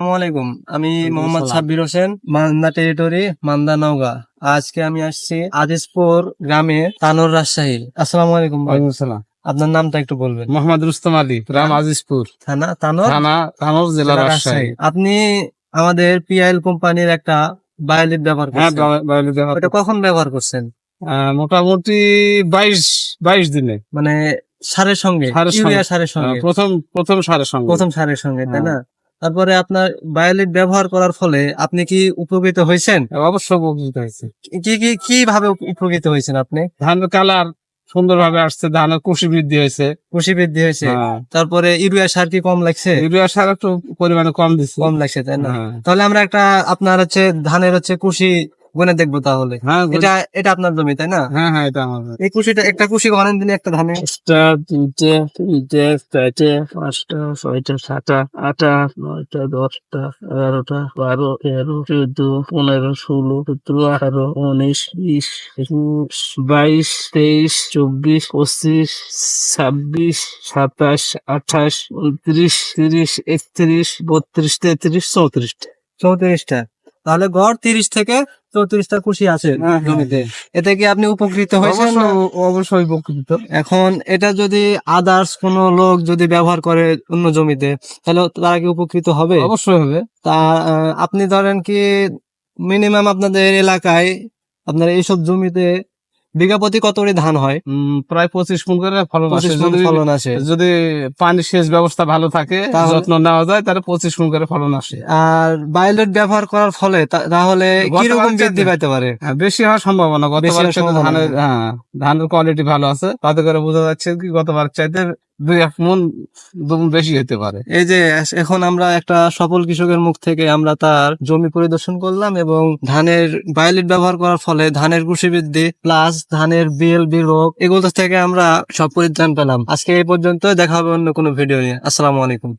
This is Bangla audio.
আসসালামু আলাইকুম। আমি মোহাম্মদ সাব্বির হোসেন মান্দা টেরিটরি মান্দা নওগাঁ। আজকে আমি আসছি আজিজপুর গ্রামে তানোর রাজশাহী। আসসালামু আলাইকুম ভাই। ওয়ালাইকুম সালাম আপনার নামটা একটু বলবেন। মোহাম্মদ রুস্তম আলী গ্রাম আজিজপুর থানা তানোর? থানা থানোর জেলা রাজশাহী। আপনি আমাদের পিআইএল কোম্পানির একটা বায়োলিট ব্যবহার হ্যাঁ করছেন। বা- বায়োলি দেওয়া ওটা কখন ব্যবহার করছেন? মোটামুটি বাইশ বাইশ দিনে। মানে সারের সঙ্গে সারের সঙ্গে। ইউরিয়া সারের সঙ্গে। প্রথম প্রথম সারের সঙ্গে। প্রথম সারের সঙ্গে তাই হ্যাঁ। না? তারপরে আপনার বায়োলিট ব্যবহার করার ফলে আপনি কি উপকৃত হয়েছেন? অবশ্য উপকৃত হয়েছে। কি কি কীভাবে উপকৃত হয়েছেন আপনি? ধান কালার সুন্দরভাবে আসছে ধানের কুশি বৃদ্ধি হয়েছে। কুশি বৃদ্ধি হয়েছে। হ্যাঁ। তারপরে ইউরিয়া সার কি কম লাগছে? ইউরিয়া সার একটু পরিমাণে কম দিচ্ছে কম লাগছে তাই না? হ্যাঁ। তাহলে আমরা একটা আপনার হচ্ছে ধানের হচ্ছে কুশি গুনে দেখব তাহলে। হ্যাঁ এটা এটা আপনার জমি তাই না? হ্যাঁ হ্যাঁ এটা আমার এই কুশিটা একটা কুশি অনেক দিনে একটা ধানে। পাঁচটা তিনটে তিনটে চারটে পাঁচটা ছয়টা সাতটা আটটা নয়টা দশটা এগারোটা বারো তেরো চোদ্দ পনেরো ষোলো সতেরো আঠারো উনিশ বিশ একুশ বাইশ তেইশ চব্বিশ পঁচিশ ছাব্বিশ সাতাশ আঠাশ উনত্রিশ তিরিশ একত্রিশ বত্রিশ তেত্রিশ চৌত্রিশটা। চৌত্রিশটা। তাহলে গড় তিরিশ থেকে চৌত্রিশটা কুশি আছে হ্যাঁ, হ্যাঁ। জমিতে। এতে কি আপনি উপকৃত হয়েছেন অবশ্যই উপকৃত। এখন এটা যদি আদার্স কোন লোক যদি ব্যবহার করে অন্য জমিতে তাহলে তারা কি উপকৃত হবে? অবশ্যই হবে। তা আপনি ধরেন কি মিনিমাম আপনাদের এলাকায় আপনার এইসব জমিতে বিঘা প্রতি কত করে ধান হয়? প্রায় পঁচিশ মন করে ফলন আসে। ফলন আসে। যদি পানি সেচ ব্যবস্থা ভালো থাকে যত্ন নেওয়া যায় তাহলে পঁচিশ মন করে ফলন আসে। আর বায়োলেট ব্যবহার করার ফলে তাহলে কীরকম বৃদ্ধি পাইতে পারে? হ্যাঁ, বেশি হওয়ার সম্ভাবনা। গতবার ধানের হ্যাঁ ধানের কোয়ালিটি ভালো আছে। তাতে করে বোঝা যাচ্ছে কি গতবার চাইতে দুই এক মন বেশি হতে পারে। এই যে এখন আমরা একটা সফল কৃষকের মুখ থেকে আমরা তার জমি পরিদর্শন করলাম এবং ধানের বায়োলিট ব্যবহার করার ফলে ধানের কৃষি বৃদ্ধি প্লাস ধানের বিল বিরোগ এগুলো থেকে আমরা সব পরিত্রাণ পেলাম। আজকে এই পর্যন্ত দেখা হবে অন্য কোনো ভিডিও নিয়ে। আসসালামু আলাইকুম।